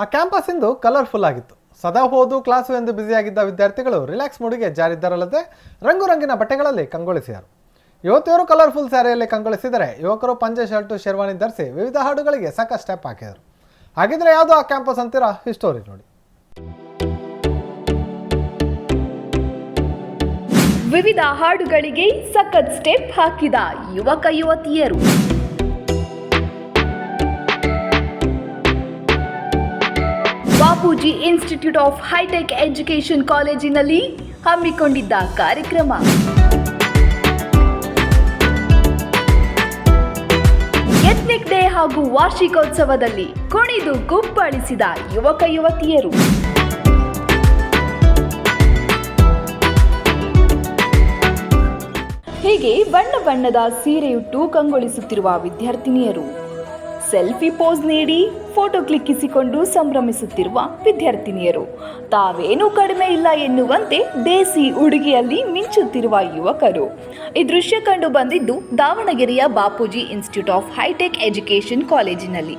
ಆ ಕ್ಯಾಂಪಸ್ ಇಂದು ಕಲರ್ಫುಲ್ ಆಗಿತ್ತು. ಸದಾ ಓದು ಕ್ಲಾಸು ಎಂದು ಬ್ಯುಸಿಯಾಗಿದ್ದ ವಿದ್ಯಾರ್ಥಿಗಳು ರಿಲ್ಯಾಕ್ಸ್ ಮೂಡಿಗೆ ಜಾರಿದ್ದರಲ್ಲದೆ ರಂಗು ರಂಗಿನ ಬಟ್ಟೆಗಳಲ್ಲಿ ಕಂಗೊಳಿಸಿದರು. ಯುವತಿಯರು ಕಲರ್ಫುಲ್ ಸ್ಯಾರಿಯಲ್ಲಿ ಕಂಗೊಳಿಸಿದರೆ ಯುವಕರು ಪಂಜೆ, ಶರ್ಟು, ಶೇರ್ವಾಣಿ ಧರಿಸಿ ವಿವಿಧ ಹಾಡುಗಳಿಗೆ ಸಾಕಷ್ಟು ಸ್ಟೆಪ್ ಹಾಕಿದರು. ಹಾಗಿದ್ರೆ ಯಾವುದು ಆ ಕ್ಯಾಂಪಸ್ ಅಂತೀರಾ? ಹಿಸ್ಟೋರಿ ಸ್ಟೋರಿ ನೋಡಿ. ವಿವಿಧ ಹಾಡುಗಳಿಗೆ ಸಖತ್ ಸ್ಟೆಪ್ ಹಾಕಿದ ಯುವಕ, ಯುವತಿಯರು. Bapuji institute of hitech education ಕಾಲೇಜಿನಲ್ಲಿ ಹಮ್ಮಿಕೊಂಡಿದ್ದ ಕಾರ್ಯಕ್ರಮ. ಎತ್ನಿಕ್ ಡೇ ಹಾಗೂ ವಾರ್ಷಿಕೋತ್ಸವದಲ್ಲಿ ಕುಣಿದು ಗುಬ್ಬಳಿಸಿದ ಯುವಕ ಯುವತಿಯರು. ಹೀಗೆ ಬಣ್ಣ ಬಣ್ಣದ ಸೀರೆಯುಟ್ಟು ಕಂಗೊಳಿಸುತ್ತಿರುವ ವಿದ್ಯಾರ್ಥಿನಿಯರು. ಸೆಲ್ಫಿ ಪೋಸ್ ನೀಡಿ ಫೋಟೋ ಕ್ಲಿಕ್ಕಿಸಿಕೊಂಡು ಸಂಭ್ರಮಿಸುತ್ತಿರುವ ವಿದ್ಯಾರ್ಥಿನಿಯರು. ತಾವೇನೂ ಕಡಿಮೆ ಇಲ್ಲ ಎನ್ನುವಂತೆ ದೇಸಿ ಉಡುಗೆಯಲ್ಲಿ ಮಿಂಚುತ್ತಿರುವ ಯುವಕರು. ಈ ದೃಶ್ಯ ಕಂಡು ಬಂದಿದ್ದು ದಾವಣಗೆರೆಯ Bapuji institute of hitech education ಕಾಲೇಜಿನಲ್ಲಿ.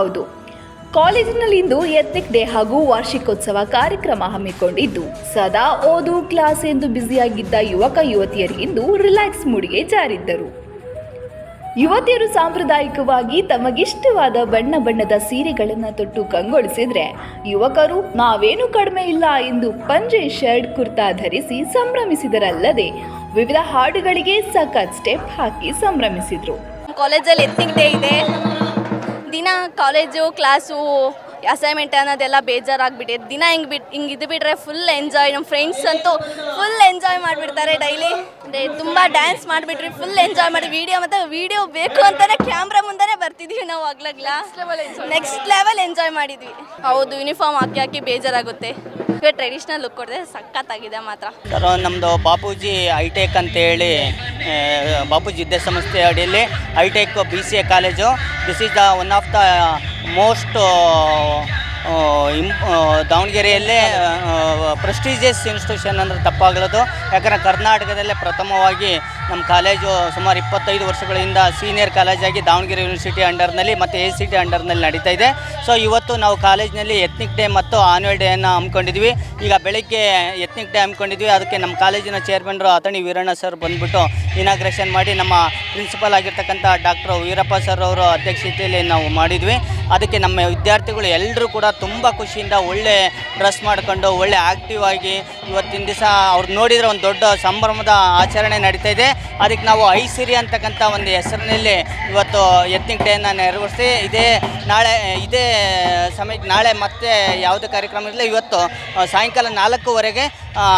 ಹೌದು. ಕಾಲೇಜಿನಲ್ಲಿಂದು ಎತ್ನಿಕ್ ಡೇ ಹಾಗೂ ವಾರ್ಷಿಕೋತ್ಸವ ಕಾರ್ಯಕ್ರಮ ಹಮ್ಮಿಕೊಂಡಿದ್ದು. ಸದಾ ಓದು, ಕ್ಲಾಸ್ ಎಂದು ಬ್ಯುಸಿಯಾಗಿದ್ದ ಯುವಕ ಯುವತಿಯರಿಗಿಂದು ರಿಲ್ಯಾಕ್ಸ್ ಮೂಡಿಗೆ ಜಾರಿದ್ದರು. ಯುವತಿಯರು ಸಾಂಪ್ರದಾಯಿಕವಾಗಿ ತಮಗಿಷ್ಟವಾದ ಬಣ್ಣ ಬಣ್ಣದ ಸೀರೆಗಳನ್ನು ತೊಟ್ಟು ಕಂಗೊಳಿಸಿದ್ರೆ, ಯುವಕರು ನಾವೇನು ಕಡಿಮೆ ಇಲ್ಲ ಎಂದು ಪಂಜೆ ಶರ್ಟ್, ಕುರ್ತಾ ಧರಿಸಿ ಸಂಭ್ರಮಿಸಿದರಲ್ಲದೆ, ವಿವಿಧ ಹಾಡುಗಳಿಗೆ ಸಖತ್ ಸ್ಟೆಪ್ ಹಾಕಿ ಸಂಭ್ರಮಿಸಿದ್ರು. ಕಾಲೇಜಲ್ಲಿ ಎತ್ತಿಂಗ್ ಡೇ ಇದೆ. ದಿನ ಕಾಲೇಜು ಕ್ಲಾಸು ಅಸೈನ್ಮೆಂಟ್ ಅನ್ನೋದೆಲ್ಲ ಬೇಜಾರಾಗ್ಬಿಟ್ಟಿದೆ. ದಿನ ಹಿಂಗೆ ಬಿಟ್ಟು ಹಿಂಗೆ ಇದು ಬಿಟ್ಟರೆ ಫುಲ್ ಎಂಜಾಯ್ ನಮ್ಮ ಫ್ರೆಂಡ್ಸ್ ಅಂತೂ ಫುಲ್ ಎಂಜಾಯ್ ಮಾಡಿಬಿಡ್ತಾರೆ ಡೈಲಿ ತುಂಬ ಡ್ಯಾನ್ಸ್ ಮಾಡಿಬಿಟ್ರಿ ಫುಲ್ ಎಂಜಾಯ್ ಮಾಡಿ ವೀಡಿಯೋ ಮತ್ತು ವೀಡಿಯೋ ಬೇಕು ಅಂತಲೇ ಕ್ಯಾಮ್ರಾ ಮುಂದೆ ಬರ್ತಿದ್ವಿ ನಾವು ಆಗ್ಲಾಗ್ಲ ನೆಕ್ಸ್ಟ್ ಲೆವೆಲ್ ಎಂಜಾಯ್ ಮಾಡಿದ್ವಿ. ಹೌದು ಯೂನಿಫಾರ್ಮ್ ಹಾಕಿ ಹಾಕಿ ಬೇಜಾರಾಗುತ್ತೆ. ಟ್ರೆಡಿಷ್ನಲ್ ಲುಕ್ ಕೊಡಿದೆ ಸಖತ್ತಾಗಿದೆ ಮಾತ್ರ. ಸರ್ ನಮ್ಮದು ಬಾಪೂಜಿ ಐಟೆಕ್ ಅಂತೇಳಿ ಬಾಪೂಜಿ ವಿದ್ಯಾಸಂಸ್ಥೆ ಅಡಿಯಲ್ಲಿ Itech B C A college this is the one of the most in ದಾವಣಗೆರೆಯಲ್ಲೇ prestigious institution ಅಂದರೆ ತಪ್ಪಾಗಲದು. ಯಾಕಂದರೆ ಕರ್ನಾಟಕದಲ್ಲೇ ಪ್ರಥಮವಾಗಿ ನಮ್ಮ ಕಾಲೇಜು ಸುಮಾರು ಇಪ್ಪತ್ತೈದು ವರ್ಷಗಳಿಂದ ಸೀನಿಯರ್ ಕಾಲೇಜಾಗಿ ದಾವಣಗೆರೆ ಯೂನಿವರ್ಸಿಟಿ ಅಂಡರ್ನಲ್ಲಿ ಮತ್ತು ಎ ಸಿ ಟಿ ಅಂಡರ್ನಲ್ಲಿ ನಡೀತಾ ಇದೆ. ಸೊ ಇವತ್ತು ನಾವು ಕಾಲೇಜ್ನಲ್ಲಿ ಎತ್ನಿಕ್ ಡೇ ಮತ್ತು ಆನ್ಯುವಲ್ ಡೇಯನ್ನು ಹಮ್ಮಿಕೊಂಡಿದ್ವಿ. ಈಗ ಬೆಳಗ್ಗೆ ಎತ್ನಿಕ್ ಡೇ ಹಮ್ಮಿಕೊಂಡಿದ್ವಿ. ಅದಕ್ಕೆ ನಮ್ಮ ಕಾಲೇಜಿನ ಚೇರ್ಮನ್ರು ಅಥಣಿ ವೀರಣ್ಣ ಸರ್ ಬಂದುಬಿಟ್ಟು ಇನಾಗ್ರೇಷನ್ ಮಾಡಿ ನಮ್ಮ ಪ್ರಿನ್ಸಿಪಲ್ ಆಗಿರ್ತಕ್ಕಂಥ ಡಾಕ್ಟರ್ ವೀರಪ್ಪ ಸರ್ ಅವರು ಅಧ್ಯಕ್ಷತೆಯಲ್ಲಿ ನಾವು ಮಾಡಿದ್ವಿ. ಅದಕ್ಕೆ ನಮ್ಮ ವಿದ್ಯಾರ್ಥಿಗಳು ಎಲ್ಲರೂ ಕೂಡ ತುಂಬ ಖುಷಿಯಿಂದ ಒಳ್ಳೆ ಡ್ರೆಸ್ ಮಾಡಿಕೊಂಡು, ಒಳ್ಳೆ ಆ್ಯಕ್ಟಿವ್ ಆಗಿ ಇವತ್ತಿನ ದಿವಸ ಅವ್ರು ನೋಡಿದರೆ ಒಂದು ದೊಡ್ಡ ಸಂಭ್ರಮದ ಆಚರಣೆ ನಡೀತಾ ಇದೆ. ಅದಕ್ಕೆ ನಾವು ಐಸಿರಿ ಅಂತಕ್ಕಂಥ ಒಂದು ಹೆಸರಿನಲ್ಲಿ ಇವತ್ತು ಎತ್ನಿಕ್ ಡೇನ ನೆರವೇರಿಸಿ, ಇದೇ ನಾಳೆ, ಇದೇ ಸಮಯಕ್ಕೆ ನಾಳೆ ಮತ್ತೆ ಯಾವುದೇ ಕಾರ್ಯಕ್ರಮ ಇರಲಿ, ಇವತ್ತು ಸಾಯಂಕಾಲ ನಾಲ್ಕೂವರೆಗೆ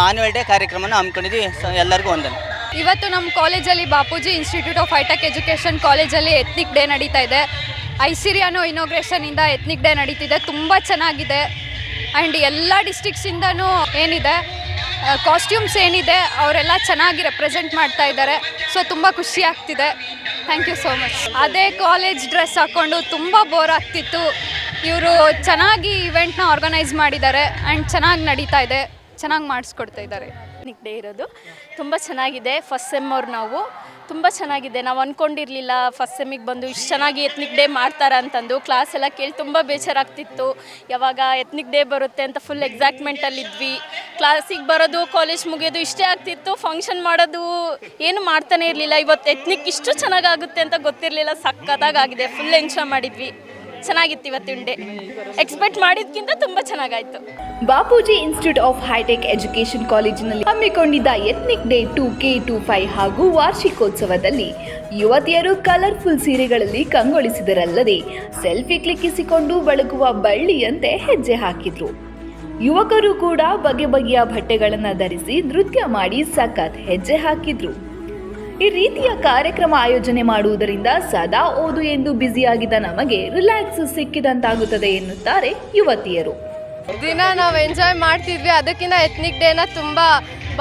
ಆನ್ಯುವಲ್ ಡೇ ಕಾರ್ಯಕ್ರಮನ ಹಮ್ಮಿಕೊಂಡಿದ್ವಿ ಸೊ, ಎಲ್ಲರಿಗೂ ಒಂದನ್ನು ಇವತ್ತು ನಮ್ಮ ಕಾಲೇಜಲ್ಲಿ Bapuji institute of hitech education ಕಾಲೇಜಲ್ಲಿ ಎತ್ನಿಕ್ ಡೇ ನಡೀತಾ ಇದೆ. ಐಸಿರಿ ಅನ್ನೋ ಇನೋಗ್ರೇಷನಿಂದ ಎತ್ನಿಕ್ ಡೇ ನಡೀತಿದೆ. ತುಂಬ ಚೆನ್ನಾಗಿದೆ. ಆ್ಯಂಡ್ ಎಲ್ಲ ಡಿಸ್ಟಿಕ್ಸಿಂದನೂ ಏನಿದೆ. ಕಾಸ್ಟ್ಯೂಮ್ಸ್ ಏನಿದೆ, ಅವರೆಲ್ಲ ಚೆನ್ನಾಗಿ ರೆಪ್ರೆಸೆಂಟ್ ಮಾಡ್ತಾ ಇದ್ದಾರೆ. ಸೊ ತುಂಬ ಖುಷಿ ಆಗ್ತಿದೆ. ಥ್ಯಾಂಕ್ ಯು ಸೋ ಮಚ್ ಅದೇ ಕಾಲೇಜ್ ಡ್ರೆಸ್ ಹಾಕ್ಕೊಂಡು ತುಂಬ ಬೋರ್ ಆಗ್ತಿತ್ತು. ಇವರು ಚೆನ್ನಾಗಿ ಇವೆಂಟ್ನ ಆರ್ಗನೈಸ್ ಮಾಡಿದ್ದಾರೆ ಆ್ಯಂಡ್ ಚೆನ್ನಾಗಿ ನಡೀತಾ ಇದೆ. ಚೆನ್ನಾಗಿ ಮಾಡಿಸ್ಕೊಡ್ತಾ ಇದ್ದಾರೆ. ಡೇ ಇರೋದು. ತುಂಬ ಚೆನ್ನಾಗಿದೆ. ಫಸ್ಟ್ ಸೆಮ್ ಅವ್ರು ನಾವು. ತುಂಬ ಚೆನ್ನಾಗಿದೆ. ನಾವು ಅಂದ್ಕೊಂಡಿರಲಿಲ್ಲ ಫಸ್ಟ್ ಸೆಮಿಗೆ ಬಂದು ಇಷ್ಟು ಚೆನ್ನಾಗಿ ಎತ್ನಿಕ್ ಡೇ ಮಾಡ್ತಾರೆ ಅಂತಂದು. ಕ್ಲಾಸ್ ಎಲ್ಲ ಕೇಳಿ ತುಂಬ ಬೇಜಾರಾಗ್ತಿತ್ತು. ಯಾವಾಗ ಎತ್ನಿಕ್ ಡೇ ಬರುತ್ತೆ ಅಂತ ಫುಲ್ ಎಕ್ಸೈಟ್ಮೆಂಟಲ್ಲಿದ್ವಿ ಕ್ಲಾಸಿಗೆ ಬರೋದು ಕಾಲೇಜ್ ಮುಗಿಯೋದು ಇಷ್ಟೇ ಆಗ್ತಿತ್ತು. ಫಂಕ್ಷನ್ ಮಾಡೋದು ಏನು ಮಾಡ್ತಾನೆ ಇರಲಿಲ್ಲ. ಇವತ್ತು ಎತ್ನಿಕ್ ಇಷ್ಟು ಚೆನ್ನಾಗಾಗುತ್ತೆ ಅಂತ ಗೊತ್ತಿರಲಿಲ್ಲ. ಸಕ್ಕತ್ತಾಗಿದೆ ಫುಲ್ ಎಂಜಾಯ್ ಮಾಡಿದ್ವಿ. ಚೆನ್ನಾಗಿತ್ತು ಇವತ್ತಿನ ಡೇ. ಎಕ್ಸ್ಪೆಕ್ಟ್ ಮಾಡಿದ್ಕಿಂತ ತುಂಬ ಚೆನ್ನಾಗಾಯ್ತು. Bapuji institute of hitech education ಕಾಲೇಜಿನಲ್ಲಿ ಹಮ್ಮಿಕೊಂಡಿದ್ದ ethnic day two K two five ಹಾಗೂ ವಾರ್ಷಿಕೋತ್ಸವದಲ್ಲಿ ಯುವತಿಯರು ಕಲರ್ಫುಲ್ ಸೀರೆಗಳಲ್ಲಿ ಕಂಗೊಳಿಸಿದರಲ್ಲದೆ ಸೆಲ್ಫಿ ಕ್ಲಿಕ್ಕಿಸಿಕೊಂಡು ಬಳಗುವ ಬಳ್ಳಿಯಂತೆ ಹೆಜ್ಜೆ ಹಾಕಿದ್ರು. ಯುವಕರು ಕೂಡ ಬಗೆ ಬಗೆಯ ಬಟ್ಟೆಗಳನ್ನು ಧರಿಸಿ ನೃತ್ಯ ಮಾಡಿ ಸಖತ್ ಹೆಜ್ಜೆ ಹಾಕಿದ್ರು. ಈ ರೀತಿಯ ಕಾರ್ಯಕ್ರಮ ಆಯೋಜನೆ ಮಾಡುವುದರಿಂದ ಸದಾ ಓದು ಎಂದು ಬ್ಯುಸಿಯಾಗಿದ್ದ ನಮಗೆ ರಿಲ್ಯಾಕ್ಸ್ ಸಿಕ್ಕಿದಂತಾಗುತ್ತದೆ ಎನ್ನುತ್ತಾರೆ ಯುವತಿಯರು. ದಿನ ನಾವು ಎಂಜಾಯ್ ಮಾಡ್ತಿದ್ವಿ. ಅದಕ್ಕಿಂತ ಎತ್ನಿಕ್ ಡೇನ ತುಂಬ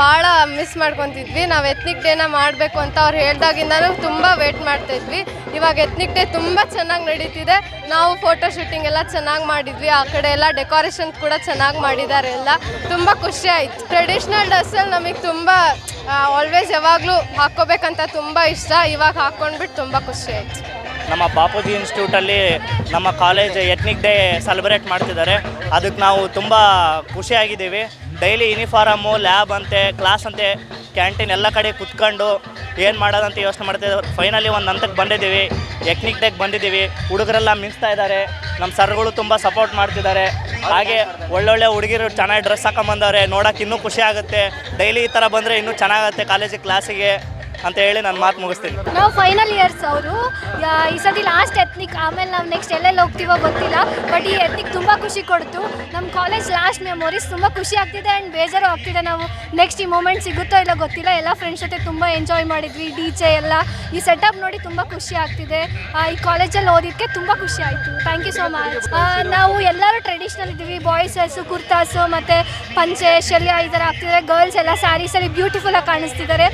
ಭಾಳ ಮಿಸ್ ಮಾಡ್ಕೊತಿದ್ವಿ. ನಾವು ಎತ್ನಿಕ್ ಡೇನ ಮಾಡಬೇಕು ಅಂತ ಅವ್ರು ಹೇಳ್ದಾಗಿಂದನೂ ತುಂಬ ವೇಟ್ ಮಾಡ್ತಾಯಿದ್ವಿ ಇವಾಗ ಎತ್ನಿಕ್ ಡೇ ತುಂಬ ಚೆನ್ನಾಗಿ ನಡೀತಿದೆ. ನಾವು ಫೋಟೋ ಶೂಟಿಂಗ್ ಎಲ್ಲ ಚೆನ್ನಾಗಿ ಮಾಡಿದ್ವಿ. ಆ ಕಡೆ ಎಲ್ಲ ಡೆಕೋರೇಷನ್ ಕೂಡ ಚೆನ್ನಾಗಿ ಮಾಡಿದ್ದಾರೆ ಎಲ್ಲ. ತುಂಬ ಖುಷಿ ಆಯಿತು. ಟ್ರೆಡಿಷ್ನಲ್ ಡ್ರೆಸ್ಸಲ್ಲಿ ನಮಗೆ ತುಂಬ ಆಲ್ವೇಸ್ ಯಾವಾಗಲೂ ಹಾಕ್ಕೋಬೇಕಂತ ತುಂಬ ಇಷ್ಟ. ಇವಾಗ ಹಾಕ್ಕೊಂಡ್ಬಿಟ್ಟು ತುಂಬ ಖುಷಿ ಆಯಿತು. ನಮ್ಮ ಬಾಪೂಜಿ ಇನ್ಸ್ಟಿಟ್ಯೂಟಲ್ಲಿ ನಮ್ಮ ಕಾಲೇಜ್ ಎತ್ನಿಕ್ ಡೇ ಸೆಲೆಬ್ರೇಟ್ ಮಾಡ್ತಿದ್ದಾರೆ. ಅದಕ್ಕೆ ನಾವು ತುಂಬ ಖುಷಿಯಾಗಿದ್ದೀವಿ ಡೈಲಿ ಯೂನಿಫಾರಮು ಲ್ಯಾಬ್ ಅಂತೆ ಕ್ಲಾಸ್ ಅಂತೆ ಕ್ಯಾಂಟೀನ್ ಎಲ್ಲ ಕಡೆ ಕುತ್ಕೊಂಡು ಏನು ಮಾಡೋದಂತ ಯೋಚನೆ ಮಾಡ್ತಿದ್ದೆ ಫೈನಲಿ ಒಂದು ಹಂತಕ್ಕೆ ಬಂದಿದ್ದೀವಿ. ಎಕ್ನಿಕ್ ಡೇಗೆ ಬಂದಿದ್ದೀವಿ. ಹುಡುಗರೆಲ್ಲ ಮಿಂಚ್ತಾ ಇದ್ದಾರೆ. ನಮ್ಮ ಸರ್ಗಳು ತುಂಬ ಸಪೋರ್ಟ್ ಮಾಡ್ತಿದ್ದಾರೆ. ಹಾಗೆ ಒಳ್ಳೊಳ್ಳೆ ಹುಡುಗಿರು ಚೆನ್ನಾಗಿ ಡ್ರೆಸ್ ಹಾಕೊಂಬಂದವ್ರೆ ನೋಡೋಕೆ ಇನ್ನೂ ಖುಷಿ ಆಗುತ್ತೆ. ಡೈಲಿ ಈ ಥರ ಬಂದರೆ ಇನ್ನೂ ಚೆನ್ನಾಗುತ್ತೆ ಕಾಲೇಜಿಗೆ ಕ್ಲಾಸಿಗೆ ಅಂತ ಹೇಳಿ ನಾನು ಮಾತು ಮುಗಿಸ್ತೀನಿ. ನಾವು ಫೈನಲ್ ಇಯರ್ಸ್ ಅವರು. ಈ ಸತಿ ಲಾಸ್ಟ್ ಎತ್ನಿಕ್ ಆಮೇಲೆ ನಾವು ನೆಕ್ಸ್ಟ್ ಎಲ್ಲೆಲ್ಲಿ ಹೋಗ್ತೀವೋ ಗೊತ್ತಿಲ್ಲ ಬಟ್ ಈ ಎತ್ನಿಕ್ ತುಂಬ ಖುಷಿ ಕೊಡ್ತು. ನಮ್ಮ ಕಾಲೇಜ್ ಲಾಸ್ಟ್ ಮೆಮೊರೀಸ್ ತುಂಬ ಖುಷಿ ಆಗ್ತಿದೆ ಆ್ಯಂಡ್ ಬೇಜಾರು ಆಗ್ತಿದೆ ನಾವು. ನೆಕ್ಸ್ಟ್ ಈ ಮೂಮೆಂಟ್ ಸಿಗುತ್ತೋ ಇಲ್ಲ ಗೊತ್ತಿಲ್ಲ. ಎಲ್ಲ ಫ್ರೆಂಡ್ಸ್ ಜೊತೆ ತುಂಬ ಎಂಜಾಯ್ ಮಾಡಿದ್ವಿ ಡಿ ಜೆ ಎಲ್ಲ. ಈ ಸೆಟಪ್ ನೋಡಿ ತುಂಬ ಖುಷಿ ಆಗ್ತಿದೆ. ಈ ಕಾಲೇಜಲ್ಲಿ ಓದಿದ್ದಕ್ಕೆ ತುಂಬ ಖುಷಿ ಆಯಿತು. ಥ್ಯಾಂಕ್ ಯು ಸೋ ಮಚ್ ನಾವು ಎಲ್ಲರೂ ಟ್ರೆಡಿಷ್ನಲ್ ಇದ್ದೀವಿ. ಬಾಯ್ಸಸ್ಸು ಕುರ್ತಾಸು ಮತ್ತು ಪಂಚೆ, ಶಲ್ಯ ಈ ಥರ ಆಗ್ತಿದ್ದಾರೆ ಗರ್ಲ್ಸ್ ಎಲ್ಲ ಸ್ಯಾರೀಸಲ್ಲಿ ಬ್ಯೂಟಿಫುಲ್ಲಾಗಿ ಕಾಣಿಸ್ತಿದ್ದಾರೆ.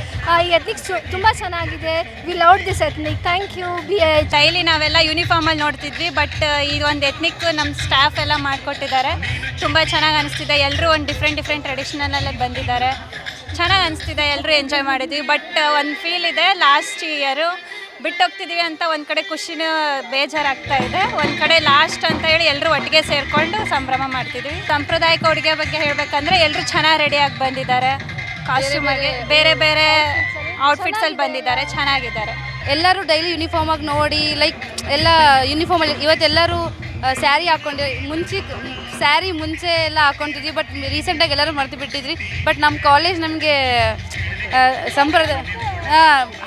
ಈ ಎತ್ನಿಕ್ಸ್ ತುಂಬ ಚೆನ್ನಾಗಿದೆ. We love this ethnic thank you B H daily ನಾವೆಲ್ಲ ಯೂನಿಫಾರ್ಮಲ್ಲಿ ನೋಡ್ತಿದ್ವಿ ಬಟ್ ಈ ಒಂದು ಎತ್ನಿಕ್ ನಮ್ಮ ಸ್ಟಾಫ್ ಎಲ್ಲ ಮಾಡಿಕೊಟ್ಟಿದ್ದಾರೆ. ತುಂಬ ಚೆನ್ನಾಗಿ ಅನಿಸ್ತಿದೆ. ಎಲ್ಲರೂ ಒಂದು ಡಿಫ್ರೆಂಟ್ ಡಿಫ್ರೆಂಟ್ ಅಲ್ಲಿ ಬಂದಿದ್ದಾರೆ. ಚೆನ್ನಾಗಿ ಅನಿಸ್ತಿದೆ. ಎಲ್ಲರೂ ಎಂಜಾಯ್ ಮಾಡಿದ್ವಿ. ಬಟ್ ಒಂದು ಫೀಲ್ ಇದೆ ಲಾಸ್ಟ್ ಇಯರು ಬಿಟ್ಟೋಗ್ತಿದ್ದೀವಿ ಅಂತ ಒಂದು ಕಡೆ ಖುಷಿನೂ ಬೇಜಾರಾಗ್ತಾ ಇದೆ. ಒಂದು ಕಡೆ ಲಾಸ್ಟ್ ಅಂತ ಹೇಳಿ ಎಲ್ಲರೂ ಒಟ್ಟಿಗೆ ಸೇರಿಕೊಂಡು ಸಂಭ್ರಮ ಮಾಡ್ತಿದ್ವಿ. ಸಾಂಪ್ರದಾಯಿಕ ಉಡುಗೆ ಬಗ್ಗೆ ಹೇಳಬೇಕಂದ್ರೆ ಎಲ್ಲರೂ ಚೆನ್ನಾಗಿ ರೆಡಿಯಾಗಿ ಬಂದಿದ್ದಾರೆ. ಕಾಸ್ಟ್ಯೂಮಲ್ಲಿ ಬೇರೆ ಬೇರೆ ಔಟ್ಫಿಟ್ಸಲ್ಲಿ ಬಂದಿದ್ದಾರೆ, ಚೆನ್ನಾಗಿದ್ದಾರೆ. ಎಲ್ಲರೂ ಡೈಲಿ ಯೂನಿಫಾರ್ಮ್ ಆಗಿ ನೋಡಿ ಲೈಕ್ ಎಲ್ಲ ಯೂನಿಫಾರ್ಮ್ ಅಲ್ಲಿ ಇವತ್ತೆಲ್ಲರೂ ಸ್ಯಾರಿ ಹಾಕೊಂಡು, ಮುಂಚೆ ಸ್ಯಾರಿ ಮುಂಚೆ ಎಲ್ಲ ಹಾಕ್ಕೊಂಡಿದ್ವಿ ಬಟ್ ರೀಸೆಂಟಾಗಿ ಎಲ್ಲರೂ ಮರೆತು ಬಿಟ್ಟಿದ್ರಿ. ಬಟ್ ನಮ್ಮ ಕಾಲೇಜ್ ನಮಗೆ ಸಂಪ್ರದಾಯ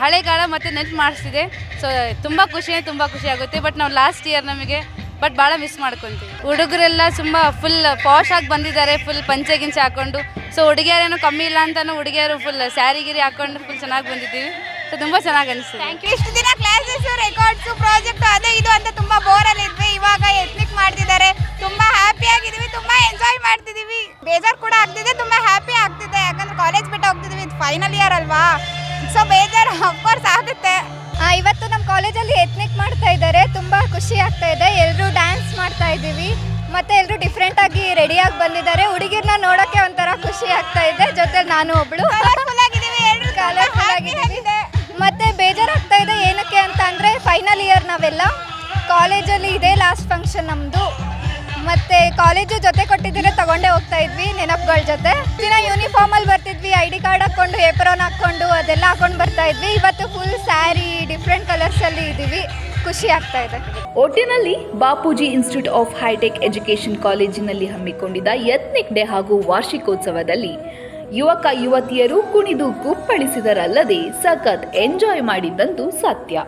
ಹಳೆ ಕಾಲ ಮತ್ತು ನೆನ್ಪು ಮಾಡಿಸ್ತಿದೆ. ಸೊ ತುಂಬ ಖುಷಿ ತುಂಬ ಖುಷಿ ಆಗುತ್ತೆ. ಬಟ್ ನಾವು ಲಾಸ್ಟ್ ಇಯರ್ ನಮಗೆ ಬಟ್ ಭಾಳ ಮಿಸ್ ಮಾಡ್ಕೊತೀವಿ ಹುಡುಗರೆಲ್ಲ ತುಂಬ ಫುಲ್ ಪಾಶ್ ಆಗಿ ಬಂದಿದ್ದಾರೆ ಫುಲ್ ಪಂಚೆ ಗಿಂಚೆ ಹಾಕೊಂಡು. ಸೊ ಹುಡುಗಿಯರೇನು ಕಮ್ಮಿ ಇಲ್ಲ ಅಂತಾನು ಹುಡುಗಿಯರು ಫುಲ್ ಸ್ಯಾರಿ ಗಿರಿ ಹಾಕೊಂಡು ಫುಲ್ ಚೆನ್ನಾಗಿ ಬಂದಿದ್ದೀವಿ. ಸೊ ತುಂಬ ಚೆನ್ನಾಗಿ ಅನಿಸ್ತು ಥ್ಯಾಂಕ್ ಯು ಇಷ್ಟು ದಿನ ಕ್ಲಾಸಸ್ ರೆಕಾರ್ಡ್ಸು ಪ್ರಾಜೆಕ್ಟ್ ಅದೇ ಇದು ಅಂತ ತುಂಬ ಬೋರಲ್ಲಿ ಇದ್ವಿ. ಇವಾಗ ಎತ್ನಿಕ್ ಮಾಡ್ತಿದ್ದಾರೆ. ತುಂಬ ಹ್ಯಾಪಿ ಆಗಿದ್ದೀವಿ. ತುಂಬ ಎಂಜಾಯ್ ಮಾಡ್ತಿದ್ದೀವಿ. ಬೇಜಾರು ಕೂಡ ಆಗ್ತಿದೆ. ತುಂಬ ಹ್ಯಾಪಿ ಆಗ್ತಿದೆ. ಯಾಕಂದ್ರೆ ಕಾಲೇಜ್ ಬಿಟ್ಟು ಹೋಗ್ತಿದ್ದೀವಿ. ಇದು ಫೈನಲ್ ಇಯರ್ ಅಲ್ವಾ? ಸೊ ಬೇಜಾರು. ಅಫ್ಕೋರ್ಸ್ ಕಾಲೇಜಲ್ಲಿ ಎತ್ನಿಕ್ ಮಾಡ್ತಾ ಇದ್ದಾರೆ ತುಂಬ ಖುಷಿ ಆಗ್ತಾ ಇದೆ. ಎಲ್ಲರೂ ಡ್ಯಾನ್ಸ್ ಮಾಡ್ತಾ ಇದ್ದೀವಿ. ಮತ್ತೆ ಎಲ್ಲರೂ ಡಿಫ್ರೆಂಟ್ ಆಗಿ ರೆಡಿಯಾಗಿ ಬಂದಿದ್ದಾರೆ. ಹುಡುಗಿರ್ನ ನೋಡೋಕೆ ಒಂಥರ ಖುಷಿ ಆಗ್ತಾ ಇದೆ. ಜೊತೆ ನಾನು ಒಬ್ಳು. ಮತ್ತೆ ಬೇಜಾರಾಗ್ತಾ ಇದೆ ಏನಕ್ಕೆ ಅಂತ ಅಂದರೆ ಫೈನಲ್ ಇಯರ್ ನಾವೆಲ್ಲ ಕಾಲೇಜಲ್ಲಿ ಇದೆ ಲಾಸ್ಟ್ ಫಂಕ್ಷನ್ ನಮ್ಮದು ಮತ್ತೆ ಕಾಲೇಜು ಜೊತೆ ಕೊಟ್ಟಿದ್ರೆ ತಗೊಂಡೇ ಹೋಗ್ತಾ ಇದ್ವಿ, ನೆನಪುಗಳ ಜೊತೆ. ದಿನ ಯೂನಿಫಾರ್ಮ್ ಅಲ್ಲಿ ಬರ್ತಿದ್ವಿ ಐ ಡಿ ಕಾರ್ಡ್ ಹಾಕೊಂಡು ಏಪ್ರೋನ್ ಹಾಕೊಂಡು ಅದೆಲ್ಲ ಹಾಕೊಂಡು ಬರ್ತಾ ಇದ್ವಿ. ಇವತ್ತು ಫುಲ್ ಸ್ಯಾರಿ ಡಿಫ್ರೆಂಟ್ ಕಲರ್ಸಲ್ಲಿ ಇದೀವಿ. ಖುಷಿ ಆಗ್ತಾ ಇದೆ. ಒಟ್ಟಿನಲ್ಲಿ Bapuji institute of hitech education ಕಾಲೇಜಿನಲ್ಲಿ ಹಮ್ಮಿಕೊಂಡಿದ್ದ ಎತ್ನಿಕ್ ಡೇ ಹಾಗೂ ವಾರ್ಷಿಕೋತ್ಸವದಲ್ಲಿ ಯುವಕ ಯುವತಿಯರು ಕುಣಿದು ಕುಪ್ಪಳಿಸಿದರಲ್ಲದೆ ಸಖತ್ ಎಂಜಾಯ್ ಮಾಡಿದ್ದಂತೂ ಸತ್ಯ.